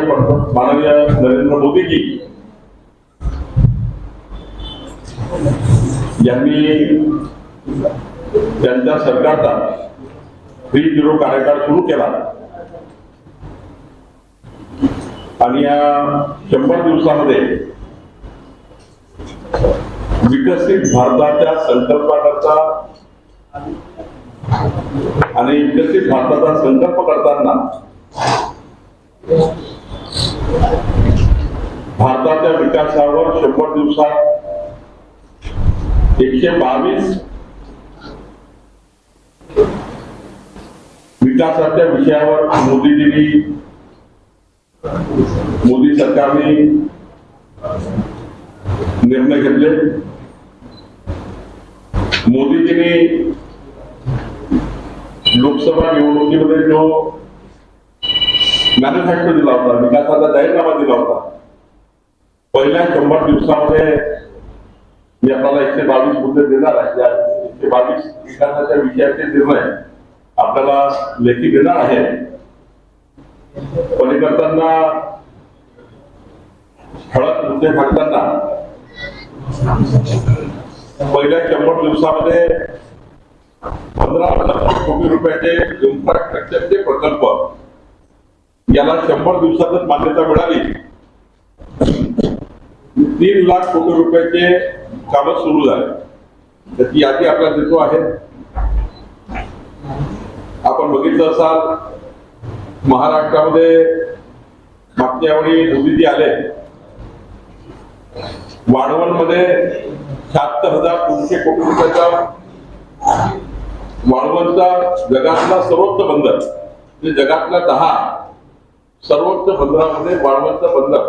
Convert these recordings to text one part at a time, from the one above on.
पंत- माननीय नरेंद्र मोदीजी. यांनी त्यांच्या सरकारचा थ्री झिरो कार्यकाळ सुरू केला. आणि या शंभर दिवसामध्ये विकसित भारताच्या संकल्पनाचा आणि विकसित भारताचा संकल्प करताना भारताच्या विकासावर शंभर दिवसात एकशे बावीस विकासाच्या विषयावर मोदीजींनी मोदी सरकारने निर्णय घेतले. मोदीजींनी लोकसभा निवडणुकीमध्ये जो मॅन्युफॅक्चर दिला होता विकासाचा जाहीरनामा दिला होता पहिल्या शंभर दिवसामध्ये मी आपल्याला एकशे बावीस मुद्दे देणार आहे. या एकशे बावीस विकासाच्या विषयाचे निर्णय आपल्याला लेखी देणार आहे. पलीकडताना ठळक मुद्दे सांगताना पहिल्या शंभर दिवसामध्ये पंधरा हजार कोटी रुपयाचे इन्फ्रास्ट्रक्चरचे प्रकल्प याला शंभर दिवसातच मान्यता मिळाली. तीन लाख कोटी रुपयाचे काम सुरू झाले. त्याची यादी आपल्याला देतो आहे. आपण बघितलं असाल महाराष्ट्रामध्ये मागच्या वेळी मोदीजी आले. वाढवणमध्ये शहात्तर हजार तीनशे कोटी रुपयाचा वाढवणचा जगातला सर्वोच्च बंदर म्हणजे जगातला दहा सर्वोच्च बंदरामध्ये वाळवंत बंदर.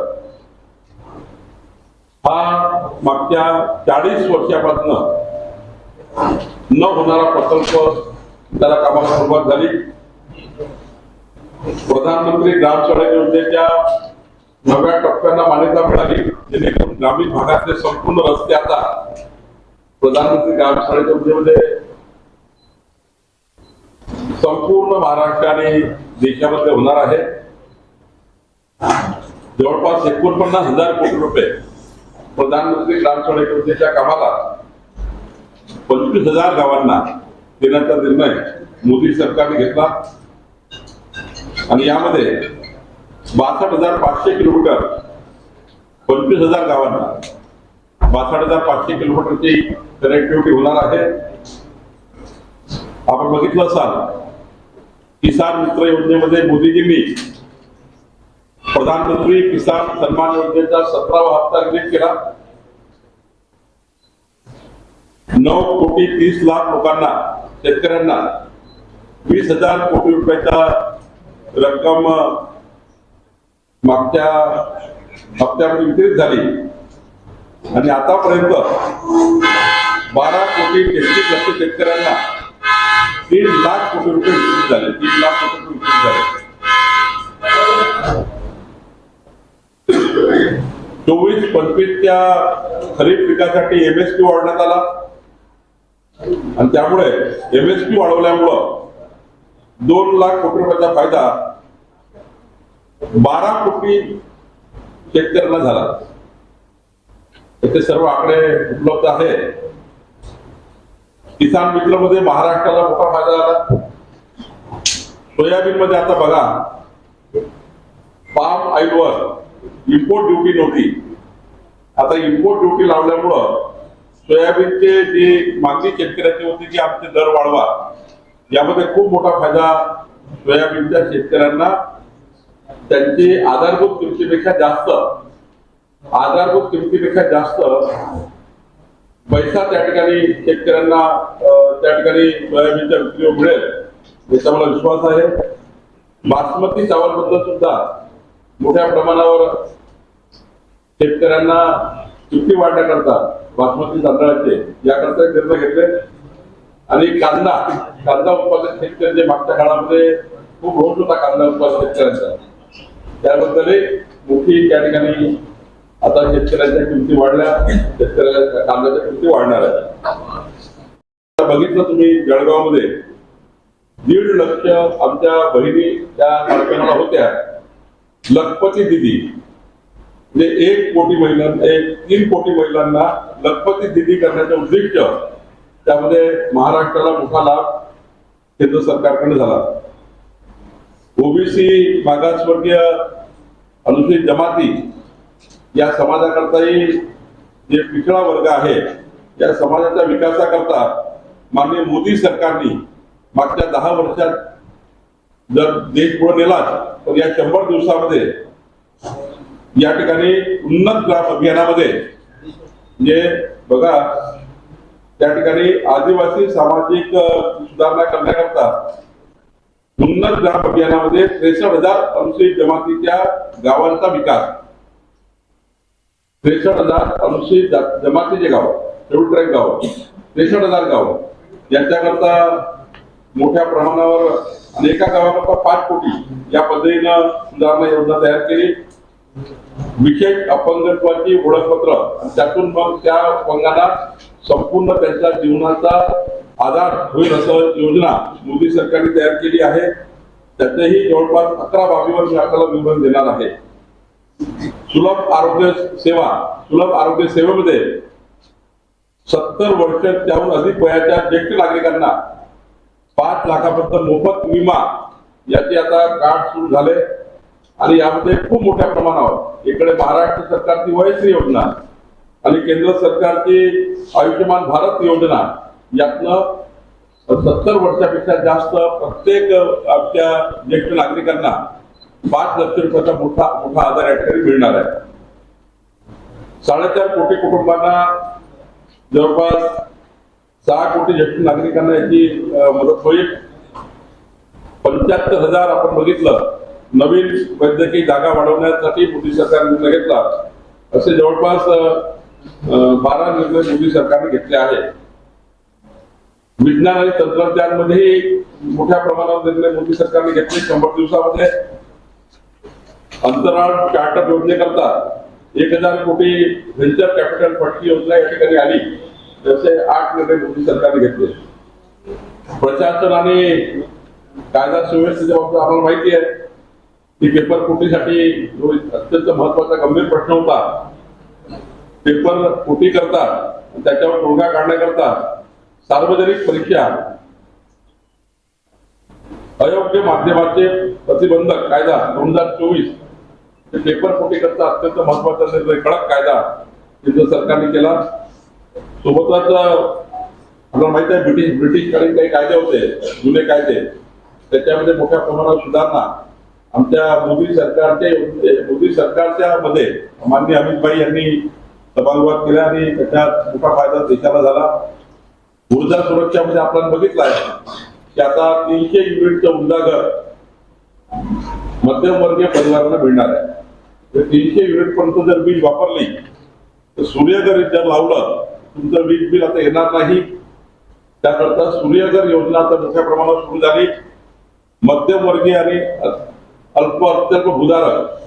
हा मागच्या चाळीस वर्षापासून न होणारा प्रकल्प त्याला कामाला सुरुवात झाली. प्रधानमंत्री ग्राम सडक योजनेच्या नव्या टप्प्यांना मान्यता मिळाली. जेणेकरून ग्रामीण भागातले संपूर्ण रस्ते आता प्रधानमंत्री ग्राम सडक योजनेमध्ये संपूर्ण महाराष्ट्र आणि देशामध्ये होणार आहे जवळपास एकोणपन्नास हजार कोटी रुपये प्रधानमंत्री ग्राम सडक योजनेच्या कामाला पंचवीस हजार गावांना देण्याचा निर्णय मोदी सरकारने घेतला. आणि यामध्ये बासष्ट हजार पाचशे किलोमीटर पंचवीस हजार गावांना बासष्ट हजार पाचशे किलोमीटरची कनेक्टिव्हिटी होणार आहे. आपण बघितलं असाल किसान मित्र योजनेमध्ये मोदीजींनी प्रधानमंत्री किसान सन्मान योजनेचा सतरावा हप्ता रिलीज केला. नऊ कोटी तीस लाख लोकांना शेतकऱ्यांना वीस हजार कोटी रुपयाचा रक्कम मागच्या हप्त्यामध्ये वितरित झाली. आणि आतापर्यंत बारा कोटी तेहतीस लक्ष शेतकऱ्यांना तीन लाख कोटी रुपये वितरित झाले. तीन लाख कोटी चोवीस पंचवीसच्या खरीप पिकासाठी एमएसपी वाढवण्यात आला. आणि त्यामुळे एमएसपी वाढवल्यामुळं दोन लाख कोटी रुपयाचा फायदा बारा कोटी शेतकऱ्यांना झाला. त्याचे सर्व आकडे उपलब्ध आहेत किसान मित्रमध्ये महाराष्ट्राला मोठा फायदा झाला. सोयाबीन मध्ये आता बघा पाम ऑइलवर इम्पोर्ट ड्युटी नव्हती. आता इम्पोर्ट ड्युटी लावल्यामुळं सोयाबीनचे जी मागणी शेतकऱ्याची होती की आमचे दर वाढवा यामध्ये खूप मोठा फायदा सोयाबीनच्या शेतकऱ्यांना. त्यांची आधारभूत किमतीपेक्षा जास्त आधारभूत किमतीपेक्षा जास्त पैसा त्या ठिकाणी शेतकऱ्यांना त्या ठिकाणी सोयाबीनच्या विक्रीवर मिळेल याचा मला विश्वास आहे. बासमती चावलबद्दल सुद्धा मोठ्या प्रमाणावर शेतकऱ्यांना चुकी वाढण्याकरता बासमती तांदळाचे याकरता निर्णय घेतले. आणि कांदा कांदा उत्पादक शेतकरी मागच्या काळामध्ये खूप होत होता कांदा उत्पादक शेतकऱ्यांचा. त्याबद्दलही मोठी त्या ठिकाणी आता शेतकऱ्यांच्या किमती वाढल्या शेतकऱ्याच्या कांद्याच्या किमती वाढणार आहेत. बघितलं तुम्ही जळगावमध्ये दीड लक्ष आमच्या बहिणी त्या कार्यक्रमाला होत्या. लखपती दिदी. म्हणजे एक कोटी महिलांना एक तीन कोटी महिलांना लखपती दिदी करण्याचं उद्दिष्ट त्यामध्ये महाराष्ट्राला मोठा लाभ केंद्र सरकारकडे झाला. ओबीसी मागासवर्गीय अनुसूचित जमाती या समाजाकरताही जे पिछडा वर्ग आहे या समाजाच्या विकासाकरता माननीय मोदी सरकारने मागच्या दहा वर्षात जर देश पुढे नेला तर या शंभर दिवसामध्ये या ठिकाणी उन्नत ग्राम अभियानामध्ये म्हणजे बघा त्या ठिकाणी आदिवासी सामाजिक सुधारणा करण्याकरता उन्नत ग्राम अभियानामध्ये त्रेसष्ट हजार अनुसूचित जमातीच्या गावांचा विकास. त्रेसष्ट हजार अनुसूचित जमातीचे गाव शेड्यूल गाव त्रेसष्ट हजार गाव. यांच्याकरता मोठ्या प्रमाणावर आणि एका गावाकरता पाच कोटी या पद्धतीनं सुधारणा योजना तयार केली. विशेष अपंगत्वाची ओळखपत्र. त्यातून मग त्या अपंगांना संपूर्ण त्यांच्या जीवनाचा आधार होईल असं योजना मोदी सरकारने तयार केली आहे. त्याचंही जवळपास अकरा बाबीवर मी आपल्याला विवरण देणार आहे. सुलभ आरोग्य सेवा सुलभ आरोग्य सेवेमध्ये सत्तर वर्ष त्याहून अधिक वयाच्या ज्येष्ठ नागरिकांना पाच लाखापर्यंत मोफत विमा याचे आता कार्ड सुरू झाले. आणि यामध्ये खूप मोठ्या प्रमाणावर इकडे महाराष्ट्र सरकारची वयश्री योजना आणि केंद्र सरकारची आयुष्यमान भारत योजना यातनं सत्तर वर्षापेक्षा जास्त प्रत्येक आमच्या ज्येष्ठ नागरिकांना पाच लक्ष रुपयाचा मोठा मोठा आधार या ठिकाणी मिळणार आहे. साडेचार कोटी कुटुंबांना जवळपास सहा कोटी ज्येष्ठ नागरिकांना याची मदत होईल. पंच्याहत्तर हजार आपण बघितलं. नवीन वैद्यकीय जागा वाढवण्यासाठी मोदी सरकारने निर्णय घेतला. असे जवळपास बारा निर्णय मोदी सरकारने घेतले आहे विज्ञान आणि तंत्रज्ञानमध्येही मोठ्या प्रमाणावर निर्णय मोदी सरकारने घेतले शंभर दिवसामध्ये. अंतराळ स्टार्टअप योजनेकरता एक हजार कोटी व्हेंचर कॅपिटल फंडची योजना या ठिकाणी आली. जसे आठ निर्णय मोदी सरकारने घेतले. प्रशासन आणि कायदा सुव्यवस्थेच्या बाबतीत आम्हाला माहिती आहे. की पेपर फुटीसाठी जो अत्यंत महत्त्वाचा गंभीर प्रश्न होता पेपर फुटी करता त्याच्यावर तोडगा काढण्याकरता सार्वजनिक परीक्षा अयोग्य माध्यमाचे प्रतिबंधक कायदा दोन हजार चोवीस पेपर फुटी करता अत्यंत महत्त्वाचा निर्णय कडक कायदा केंद्र सरकारने केला सोबतच आपल्याला माहीत आहे ब्रिटिश ब्रिटिशकालीन काही कायदे होते जुने कायदे. त्याच्यामध्ये मोठ्या प्रमाणात सुधारणा. आमच्या मोदी सरकारचे मोदी सरकारच्या मध्ये माननीय अमितभाई यांनी सभागृहात केल्या आणि त्याच्यात मोठा फायदा देशाला झाला. ऊर्जा सुरक्षा म्हणजे आपण बघितलं आहे की आता तीनशे युनिटचं ऊर्जा घर मध्यमवर्गीय परिवारांना मिळणार आहे. तीनशे युनिट पर्यंत जर वीज वापरली तर सूर्यघर जर लावलं तुमचं वीज बिल आता येणार नाही. त्याकरता सूर्यघर योजना आता मोठ्या प्रमाणात सुरू झाली. मध्यमवर्गीय आणि अल्प अत्यल्प भूधारक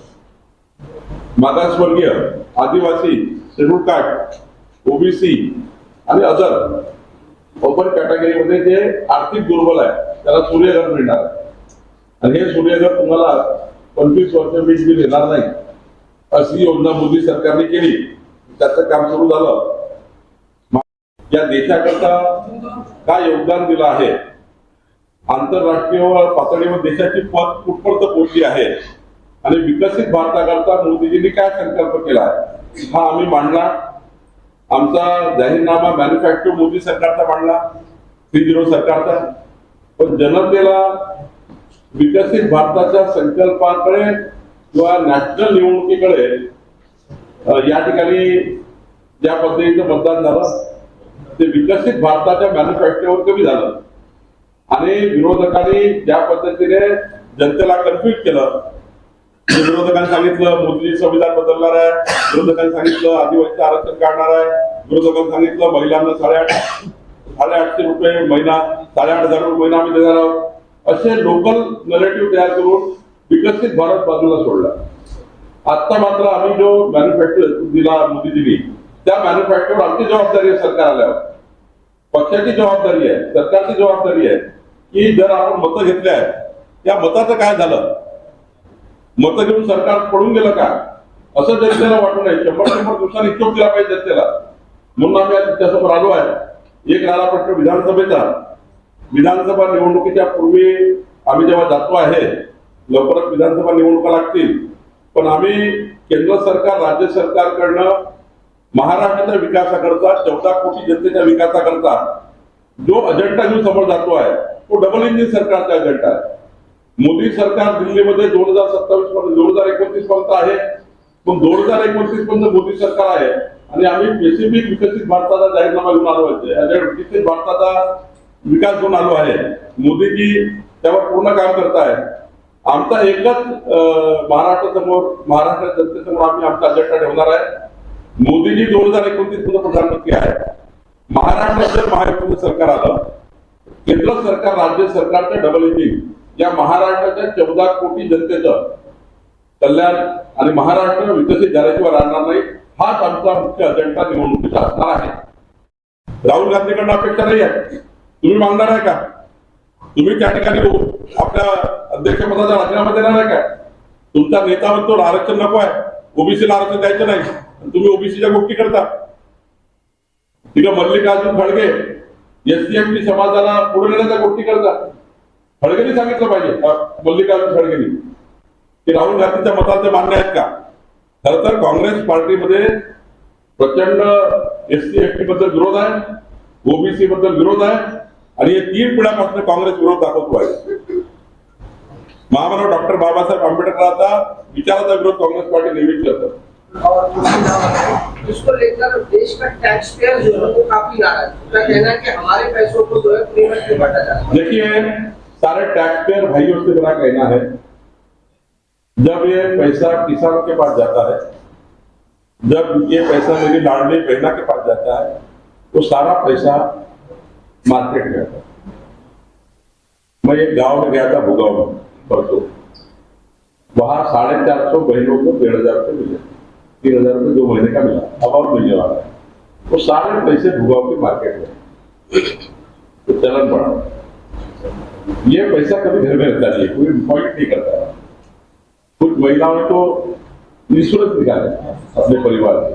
मागासवर्गीय आदिवासी शेड्यूल कास्ट ओबीसी आणि अदर ओपन कॅटेगरीमध्ये जे आर्थिक दुर्बल आहे त्याला सूर्यघर मिळणार. आणि हे सूर्यघर तुम्हाला पंचवीस वर्ष वीज बिल येणार नाही. अशी योजना मोदी सरकारने केली. त्याचं काम सुरू झालं. या देशाकरता काय योगदान दिलं आहे? आंतरराष्ट्रीय पातळीवर देशाची पद कुठपर्यंत पोहोचली आहे. आणि विकसित भारताकरता मोदीजींनी काय संकल्प केला आहे? हा आम्ही मांडला आमचा जाहीरनामा मॅन्युफॅक्चर मोदी सरकारचा मांडला. थ्री झिरो सरकारचा. पण जनतेला विकसित भारताच्या संकल्पाकडे किंवा नॅशनल निवडणुकीकडे या ठिकाणी ज्या पद्धतीचं मतदान झालं ते विकसित भारताच्या मॅन्युफॅक्चरवर कमी झालं. आणि विरोधकांनी ज्या पद्धतीने जनतेला कन्फ्युज केलं विरोधकांनी सांगितलं मोदी संविधान बदलणार आहे विरोधकांनी सांगितलं आदिवासी आरक्षण काढणार आहे विरोधकांनी सांगितलं महिलांना साडेआठ साडेआठशे रुपये महिना साडेआठ हजार रुपये महिना आम्ही देणार आहोत. असे लोकल नरेटिव्ह तयार करून विकसित भारत बाजूला सोडला. आता मात्र आम्ही जो मॅन्युफॅक्चर दिला मोदीजींनी त्या मॅन्युफॅक्चर आमची जबाबदारी आहे सरकार आल्यावर. पक्षाची जबाबदारी आहे सरकारची जबाबदारी आहे की जर आपण मतं घेतली आहेत त्या मताचं काय झालं? मत घेऊन सरकार पडून गेलं का? असं जनतेला वाटू नये शंभर शंभर दिवसांनी इच्छुक दिला पाहिजे जनतेला म्हणून आम्ही आज त्यासमोर आलो आहे. एक राहिला प्रश्न विधानसभेचा. विधानसभा निवडणुकीच्या पूर्वी आम्ही जेव्हा जातो आहे लवकरच विधानसभा निवडणुका लागतील. पण आम्ही केंद्र सरकार राज्य सरकारकडनं महाराष्ट्राच्या विकासाकरता चौदा कोटी जनतेच्या विकासाकरता जो अजेंडा घेऊन समोर जातो आहे तो डबल इंजिन सरकारचा अजेंडा आहे. मोदी सरकार दिल्लीमध्ये दोन हजार सत्तावीस पर्यंत दोन हजार एकोणतीस पर्यंत आहे. पण दोन हजार एकोणतीस पर्यंत मोदी सरकार आहे. आणि आम्ही स्पेसिफिक विकसित भारताचा जाहीरनामा घेऊन आलो आहे. विकसित भारताचा विकास घेऊन आलो आहे. मोदीजी त्यावर पूर्ण काम करताय आमचा एकच महाराष्ट्रासमोर महाराष्ट्र जनतेसमोर आम्ही आमचा अजेंडा ठेवणार आहे. मोदीजी दोन हजार एकोणतीसमध्ये प्रधानमंत्री आहे महाराष्ट्राचं महायुतीचं सरकार आलं केंद्र सरकार राज्य सरकारचं डबल इंजिन या महाराष्ट्राच्या चौदा कोटी जनतेचं कल्याण आणि महाराष्ट्र विकसित झाल्याशिवाय राहणार नाही हाच आमचा मुख्य अजेंडा निवडणुकीचा असणार आहे. राहुल गांधीकडनं अपेक्षा नाही आहे. तुम्ही मागणार आहे का? तुम्ही त्या ठिकाणी हो. आपल्या अध्यक्षपदाचा राजीनामा देणार आहे का? तुमचा नेता म्हणतो आरक्षण नको आहे. ओबीसीला आरक्षण द्यायचं नाही. तुम्ही ओबीसीच्या गोष्टी करता. तिथं मल्लिकार्जुन खडगे एससी एसटी समाजाला पुढे नेण्याच्या गोष्टी करता खडगेनी सांगितलं पाहिजे मल्लिकार्जुन खडगेनी. की राहुल गांधीच्या मतांचे मान्य आहेत का? खर तर काँग्रेस पार्टीमध्ये प्रचंड एससी एसटी बद्दल विरोध आहे ओबीसी बद्दल विरोध आहे आणि हे तीन पिढ्यापासून काँग्रेस विरोध दाखवतो आहे. महामानव डॉक्टर बाबा बाबासाहेब आंबेडकरांचा विचाराचा विरोध काँग्रेस पार्टी नेहमीच करतात और है, इसको लेकर देश का टैक्स पेयर जो है वो काफ़ी नाराज़ उनका कहना है कि हमारे पैसों को जो है में बांटा है। देखिए सारे टैक्स पेयर भाइयों से मेरा कहना है जब ये पैसा किसान के पास जाता है जब ये पैसा मेरी लाडली बहना के पास जाता है तो सारा पैसा मार्केट में आता है। मैं एक गाँव में गया था भुगाव में। परसों वहाँ साढ़े चार सौ बहनों को डेढ़ हज़ार रुपये मिले। तीन हज़ार रुपये दो महीने का मिला। अब और मिलने वाला है। वो सारे पैसे भुगाव के मार्केट में। तो चलन बढ़ा ये पैसा कभी घर में रहता नहीं कोई डिपॉजिट नहीं करता। कुछ महिलाओं ने तो इंश्योरेंस निकाले अपने परिवार के।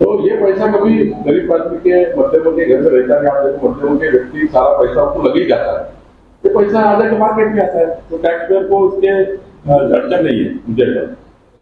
तो ये पैसा कभी गरीब आदमी के मध्यम के घर में रहता नहीं। आप देखो मध्यम के व्यक्ति सारा पैसा उसको लग ही जाता है। ये पैसा आ जाके मार्केट में आता है तो टैक्स पेयर को उसके अ, नहीं है मुझे लगता है।